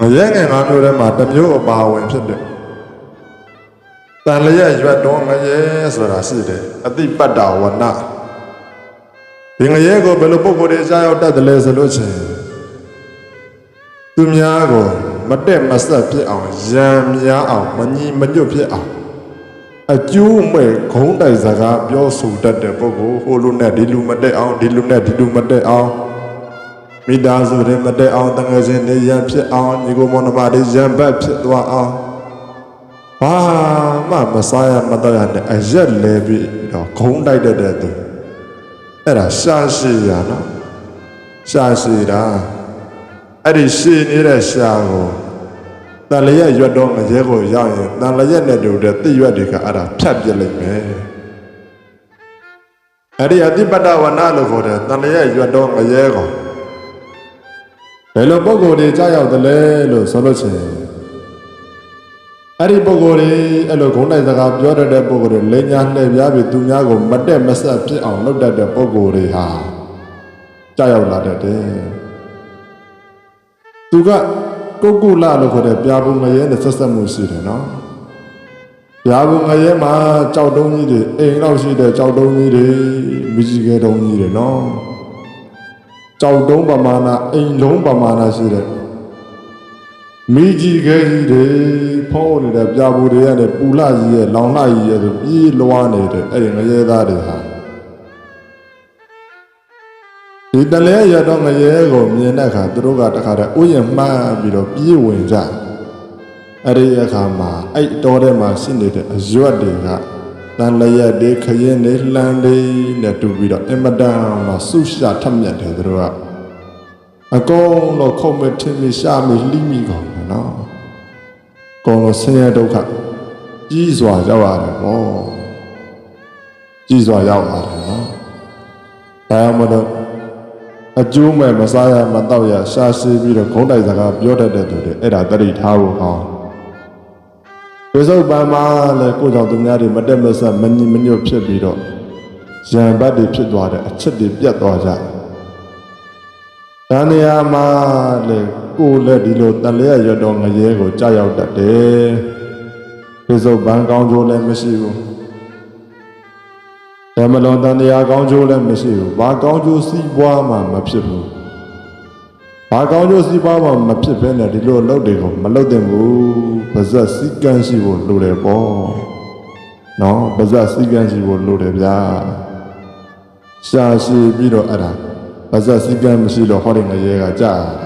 ငရဲငယ်ငါမျိုးထဲမှာတစ်မျိုးအပါဝင်ဖြစ်တယ်တန်လျက်ရွက်တော့ငရဲဆိုတာရှိတယ်အတိပတ္တဝနဒီငရဲကိုဘယ်လိုပုံကိုယ်တွေကြားရောက်တတ်တယ်လဲဆိုလို့ချင်းသူများကိုမတက်မဆက်ဖြစ်အောင်ရံများအောင်မညီမညွတ်ဖြစ်အောင်အကျိုးမဲ့ခုံးတိုက်စကားပြောဆိုတတ်တဲ့ပုဂ္ဂိုလ်ဟိုလူနဲ့ဒီလူမတက်အောင်ဒီလူနဲ့ဒီလူမတက်အောင် မိသားစုတွေမတက်အောင်တငယ်ချင်းတွေရံဖြစ်အောင်ညီကိုမောင်နှမတွေရံဘက်ဖြစ်သွားအောင်ဘာမှမစားရမတော့ရနဲ့အရက်လဲပြီးတော့ခုံးတိုက်တတ်တဲ့သူအဲ့ဒါရှာရှိရနော်ရှာရှိတာအဲ့ဒီရှိနေတဲ့ရှာကိုတန်လျက်ရွတ်တော့ငရဲကိုရောက်ရင်တန်လျက်နဲ့တူတဲ့တိရွက်တွေကအဲ့ဒါဖြတ်ပြစ်လိုက်မယ်အဲ့ဒီအတိပတ္တဝနာလို့ခေါ်တဲ့တန်လျက်ရွတ်တော့ငရဲကို ဘယ်လိုပုံကိုယ်တွေကြောက်ရောက်တယ်လဲလို့ဆိုလို့ရှိရင်အဲ့ဒီပုံကိုယ်တွေအဲ့လိုဂုဏ်တိုက်စကားပြောတတ်တဲ့ပုံကိုယ်တွေလိညာလှည့်ပြားပြီးသူများကိုမတက်မဆက်ဖြစ်အောင်လုပ်တတ်တဲ့ပုံကိုယ်တွေဟာကြောက်ရောက်လာတတ်တယ်သူကကုတ်ကုလလို့ခေါ်တဲ့ပြာပုံငရဲနဲ့ဆက်ဆက်မှုရှိတယ်နော်ပြာပုံငရဲမှာကြောက်တုံးကြီးတွေအိမ်လောက်ရှိတဲ့ကြောက်တုံးကြီးတွေမိကြီးကဲတုံးကြီးတွေနော် ကြောက်တုံးပမာဏအိမ်လုံးပမာဏရှိတဲ့မိကြီးခဲကြီးတွေဖုံးနေတဲ့ပြာပူတွေကနေပူလာကြီးရဲ့လောင်လာကြီးရဲ့ဆိုပြေးလွှားနေတဲ့အဲ့ဒီငရဲသားတွေဟာဒီတလဲရတော့ငရဲကိုမြင်တဲ့အခါသူတို့ကတခါတည်းဥယျာဉ်မှန်းပြီးတော့ပြေးဝင်ကြအဲ့ဒီအခါမှာအဲ့တော်ထဲမှာရှိနေတဲ့အရွက်တွေက တန်လျက်တွေခရင်တွေလှမ်းတွေနဲ့တူပြီးတော့အင်မတန်မှာဆုရှာထက်မြက်တယ်သူတို့ကအကုန်တော့ခုံမထင်းမရှာမလိမိကောင်တယ်နော်အကုန်တော့ဆင်းရဲဒုက္ခကြီးစွာရောက်ရတယ်ပေါ့ကြီးစွာရောက်ရတယ်နော်ဒါမှမဟုတ်အကျိုးမဲ့မစားရမတော့ရရှာရှိပြီးတော့ခုံးတိုက်စကားပြောတတ်တဲ့သူတွေအဲ့ဒါတတိထားဖို့ကောင်း ဝိသုပန်မှာလည်းကိုယ်ကြောင့်သူများတွေမတက်မဆက်မညီမညွတ်ဖြစ်ပြီးတော့ရံဘတ်တွေဖြစ်သွားတဲ့အချက်တွေပြတ်သွားကြတယ်။ဒါနေရာမှာလည်းကိုယ်လည်းဒီလိုတန်လျက်ရတော်ငရဲကိုကြောက်ရောက်တတ်တယ်။ဝိသုပန်ကောင်းကျိုးလည်းမရှိဘူး။ဓမ္မလွန်တန်တရားကောင်းကျိုးလည်းမရှိဘူး။ဘာကောင်းကျိုးစီးပွားမှမဖြစ်ဘူး။ ဘာကောင်းကျိုးစီးပွားမှမဖြစ်ဘဲနဲ့ဒီလိုအလုပ်တွေကိုမလုပ်သင့်ဘူး။ပါဇက်စည်းကမ်းရှိဖို့လိုတယ်ပေါ့။နော်ပါဇက်စည်းကမ်းရှိဖို့လိုတယ်ဗျာ။ရှာရှိပြီးတော့အဲ့ဒါပါဇက်စည်းကမ်းမရှိတော့ဟောတဲ့ငရဲကကြာတယ်